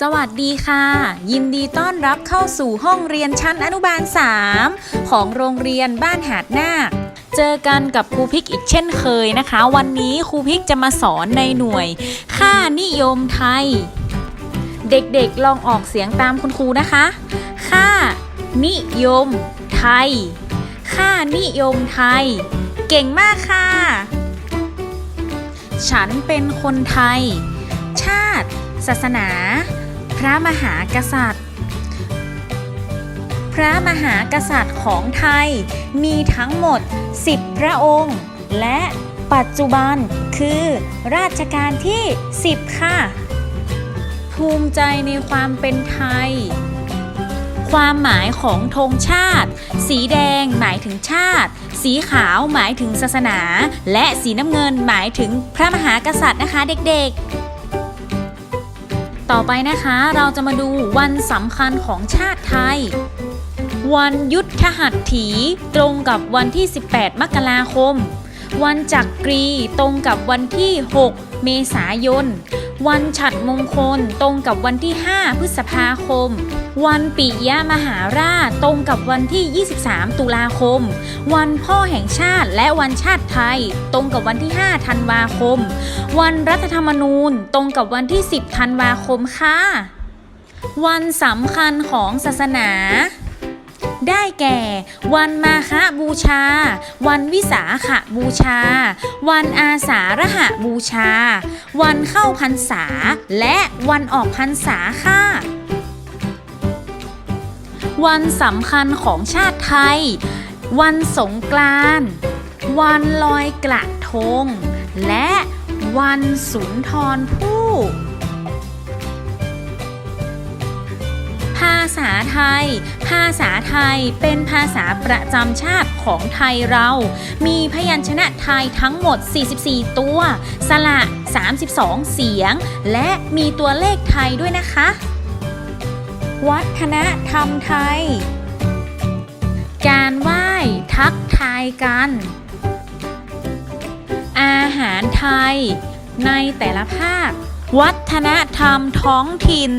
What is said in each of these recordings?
สวัสดีค่ะ ยินดีต้อนรับเข้าสู่ห้องเรียนชั้นอนุบาล 3 ของโรงเรียนบ้านหาดนาคเจอกันกับครูพิกอีกเช่นเคยนะคะ วันนี้ครูพิกจะมาสอนในหน่วย ค่านิยมไทย เด็กๆลองออกเสียงตามคุณครูนะคะ ค่านิยมไทย ค่านิยมไทย เก่งมากค่ะ ฉันเป็นคนไทย ชาติ ศาสนา ระมหากษัตริย์ พระมหากษัตริย์ของไทยมีทั้งหมด 10 พระองค์ และปัจจุบันคือราชการที่ 10 ค่ะ ภูมิใจในความเป็นไทย ความหมายของธงชาติ สีแดงหมายถึงชาติ สีขาวหมายถึงศาสนา และสีน้ำเงินหมายถึงพระมหากษัตริย์นะคะเด็กๆ ต่อไปนะคะเราจะมาดูวันสำคัญของชาติไทย วันยุทธหัตถีตรงกับวันที่ 18 มกราคม วันจักรีตรงกับวันที่ 6 เมษายน วันฉัดมงคลตรงกับวันที่ 5 พฤษภาคม วันปิยมหาราชตรงกับวันที่ 23 ตุลาคม วันพ่อแห่งชาติและวันชาติไทย ตรงกับวันที่ 5 ธันวาคม วันรัฐธรรมนูญตรงกับวันที่ 10 ธันวาคมค่ะ วันสำคัญของศาสนา ได้แก่ วันมาฆบูชา วันวิสาขบูชา วันอาสาฬหบูชา วันเข้าพรรษา และวันออกพรรษาค่ะวันสำคัญของชาติไทย วันสงกรานต์ วันลอยกระทง และวันสุนทรภู่ ษาไทย ภาษาไทยเป็นภาษาประจำชาติของไทยเรา มีพยัญชนะไทยทั้งหมด 44 ตัว สระ 32 เสียง และมีตัวเลขไทยด้วยนะคะ วัฒนธรรมไทย การไหว้ทักทายกัน อาหารไทย ในแต่ละภาค วัฒนธรรมท้องถิ่น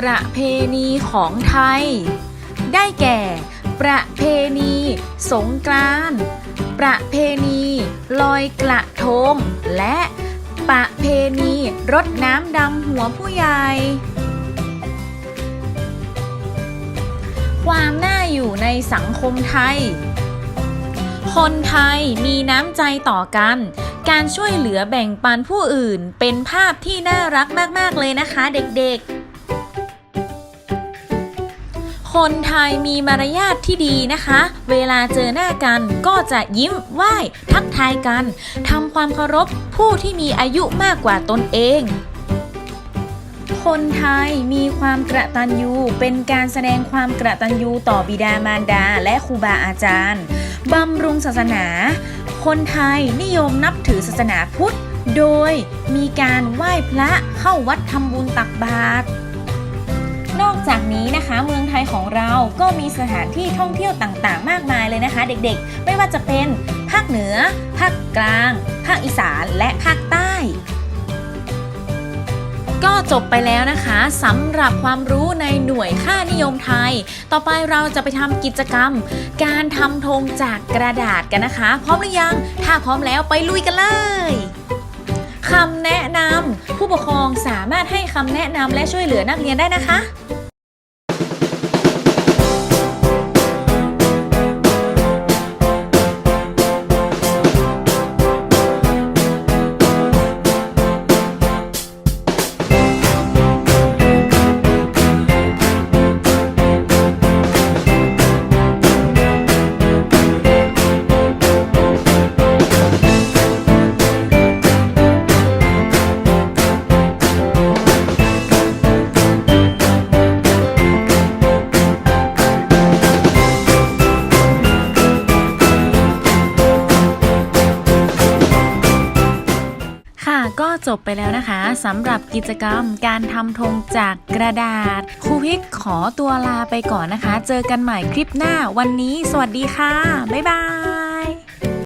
ประเพณีของไทย ได้แก่ ประเพณี สงกรานต์ประเพณี ลอยกระทง และประเพณีรดน้ำดำหัวผู้ใหญ่ ความน่าอยู่ในสังคมไทย คนไทยมีน้ำใจต่อกัน การช่วยเหลือแบ่งปันผู้อื่นเป็นภาพที่น่ารักมาก ๆ เลยนะคะเด็ก ๆ คนไทยมีมารยาทที่ดีนะคะ เวลาเจอหน้ากันก็จะยิ้มไหว้ทักทายกันทำความเคารพผู้ที่มีอายุมากกว่าตนเองคนไทยมีความกระตันยูเป็นการแสดงความกระตันยูต่อบิดามารดาและครูบาอาจารย์บำรุงศาสนา คนไทยนิยมนับถือศาสนาพุทธ โดยมีการไหว้พระเข้าวัดทำบุญตักบาตร จากนี้นะคะเมืองไทยของเราก็มีสถานที่ท่องเที่ยวต่างๆ มากมายเลยนะคะ เด็กๆ ไม่ว่าจะเป็นภาคเหนือ ภาคกลาง ภาคอีสานและภาคใต้ ก็จบไปแล้วนะคะสำหรับความรู้ในหน่วยค่านิยมไทย ต่อไปเราจะไปทำกิจกรรม การทำธงจากกระดาษกันนะคะ พร้อมหรือยัง ถ้าพร้อมแล้วไปลุยกันเลยคำแนะนำผู้ปกครองสามารถให้คำแนะนำและช่วยเหลือนักเรียนได้นะคะ จบไปแล้วนะคะสำหรับกิจกรรมการทำธงจากกระดาษครูพิกขอตัวลาไปก่อนนะคะ เจอกันใหม่คลิปหน้าวันนี้ สวัสดีค่ะ บ๊ายบาย